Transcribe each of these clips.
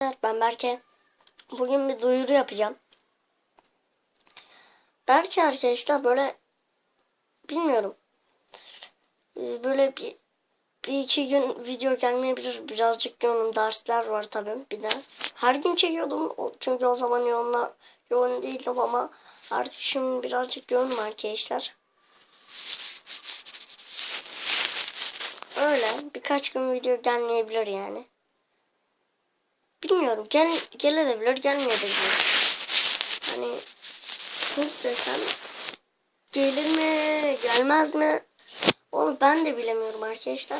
Evet ben Berke. Bugün bir duyuru yapacağım. Belki arkadaşlar böyle bilmiyorum. Ee, Böyle bir, bir iki gün video gelmeyebilir. Birazcık yoğunum. Dersler var tabii bir de. Her gün çekiyordum. Çünkü o zaman yoğunla, yoğun değildim ama artık şimdi birazcık yoğunum arkadaşlar. Öyle. Birkaç gün video gelmeyebilir yani. Bilmiyorum. Gel, gelebilir, gelmeyebilir. Hani nasıl desem gelir mi, gelmez mi? Onu ben de bilemiyorum arkadaşlar.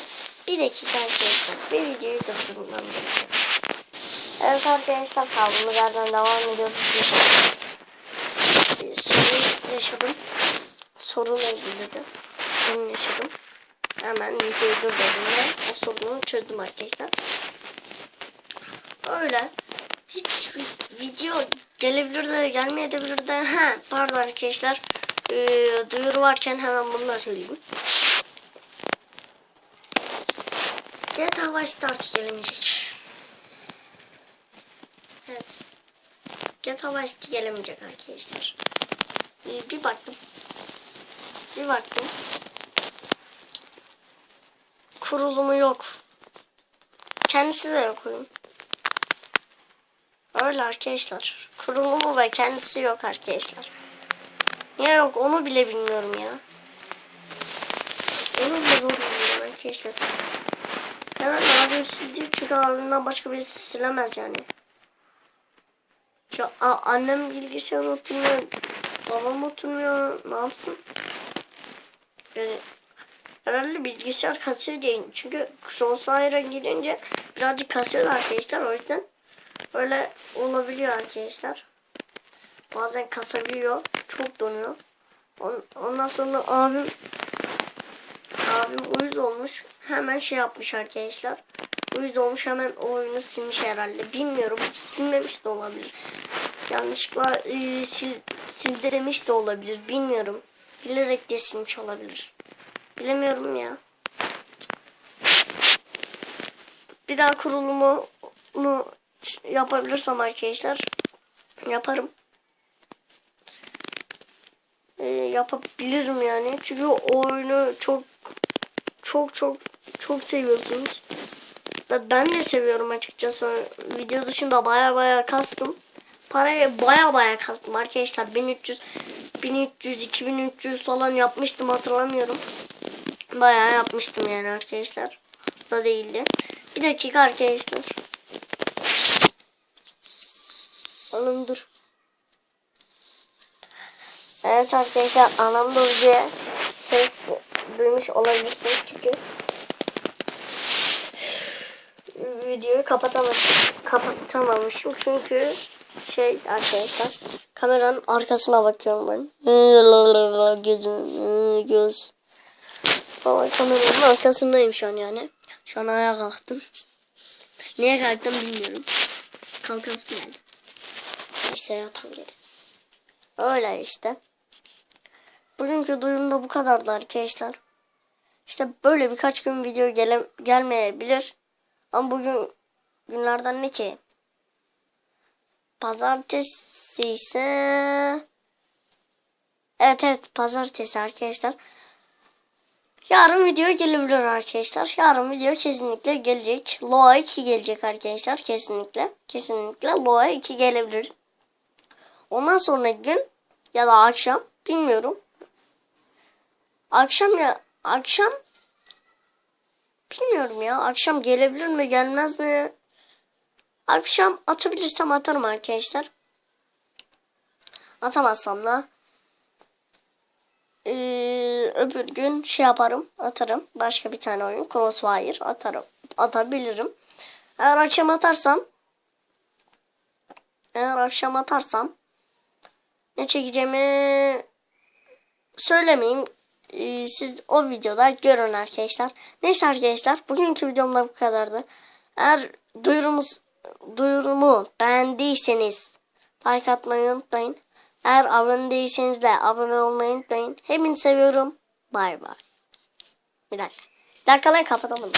Bir dakika arkadaşlar. Bir videoyu durdurmam gerekiyor. Evet arkadaşlar kaldığımız yerden devam ediyoruz. Bir sorun yaşadım. Sorunla ilgili de. Sorun yaşadım. Hemen videoyu durdurdum ve o sorunu çözdüm arkadaşlar. Öyle. Hiç vi- video gelebilir de gelmeyebilir de. Ha, pardon arkadaşlar. Ee, duyuru varken hemen bunu da söyleyeyim. GTA Vice Start gelemeyecek. Evet. GTA Vice City gelemeyecek arkadaşlar. Ee, bir baktım. Bir baktım. Kurulumu yok. Kendisi de yok oyun. Öyle arkadaşlar. Kurulumu ve kendisi yok arkadaşlar. Niye yok onu bile bilmiyorum ya. Onu bile bilmiyorum arkadaşlar. Hemen abim sildi çünkü abimden başka birisi silemez yani. Ya annem bilgisayarı oturmuyor. Babam oturmuyor. Ne yapsın? Yani herhalde bilgisayar kasıyor değil. Çünkü Crossfire'a girince birazcık kasıyor arkadaşlar. O yüzden Öyle olabiliyor arkadaşlar. Bazen kasabiliyor. Çok donuyor. On- Ondan sonra abim abim uyuz olmuş. Hemen şey yapmış arkadaşlar. Uyuz olmuş hemen o oyunu silmiş herhalde. Bilmiyorum. Hiç silmemiş de olabilir. Yanlışlıkla e, sil, sildiremiş de olabilir. Bilmiyorum. Bilerek de silmiş olabilir. Bilemiyorum ya. Bir daha kurulumunu yapabilirsem arkadaşlar yaparım. Ee, yapabilirim yani. Çünkü o oyunu çok çok çok çok seviyorsunuz. Ve ben de seviyorum açıkçası. Video dışında baya baya kastım. Parayı baya baya kastım arkadaşlar. 1300 1300 2300 falan yapmıştım hatırlamıyorum. Baya yapmıştım yani arkadaşlar. Da değildi. Bir dakika arkadaşlar. Oğlum dur. Evet arkadaşlar anam diye ses duymuş olabilirsiniz çünkü videoyu kapatamamışım. Kapatamamışım çünkü şey arkadaşlar kameranın arkasına bakıyorum ben. Gözüm göz. Ama kameranın arkasındayım şu an yani. Şu an ayağa kalktım. Niye kalktım bilmiyorum. Kalkasım geldi. Neyse yatam gelin. Öyle işte. Bugünkü duyum da bu kadardı arkadaşlar. İşte böyle birkaç gün video gele gelmeyebilir. Ama bugün günlerden ne ki? Pazartesi ise... Evet evet pazartesi arkadaşlar. Yarın video gelebilir arkadaşlar. Yarın video kesinlikle gelecek. Loa 2 gelecek arkadaşlar. Kesinlikle. Kesinlikle Loa 2 gelebilir. Ondan sonra gün ya da akşam bilmiyorum. Akşam ya akşam bilmiyorum ya. Akşam gelebilir mi gelmez mi? Akşam atabilirsem atarım arkadaşlar. Atamazsam da ee, öbür gün şey yaparım atarım. Başka bir tane oyun Crossfire atarım. Atabilirim. Eğer akşam atarsam eğer akşam atarsam ne çekeceğimi söylemeyeyim. Ee, siz o videoda görün arkadaşlar. Neyse arkadaşlar bugünkü videomda bu kadardı. Eğer duyurumuz duyurumu beğendiyseniz like atmayı unutmayın. Eğer abone değilseniz de abone olmayı unutmayın. Hepinizi seviyorum. Bay bay. Bir dakika. Bir dakika lan kapatamadım.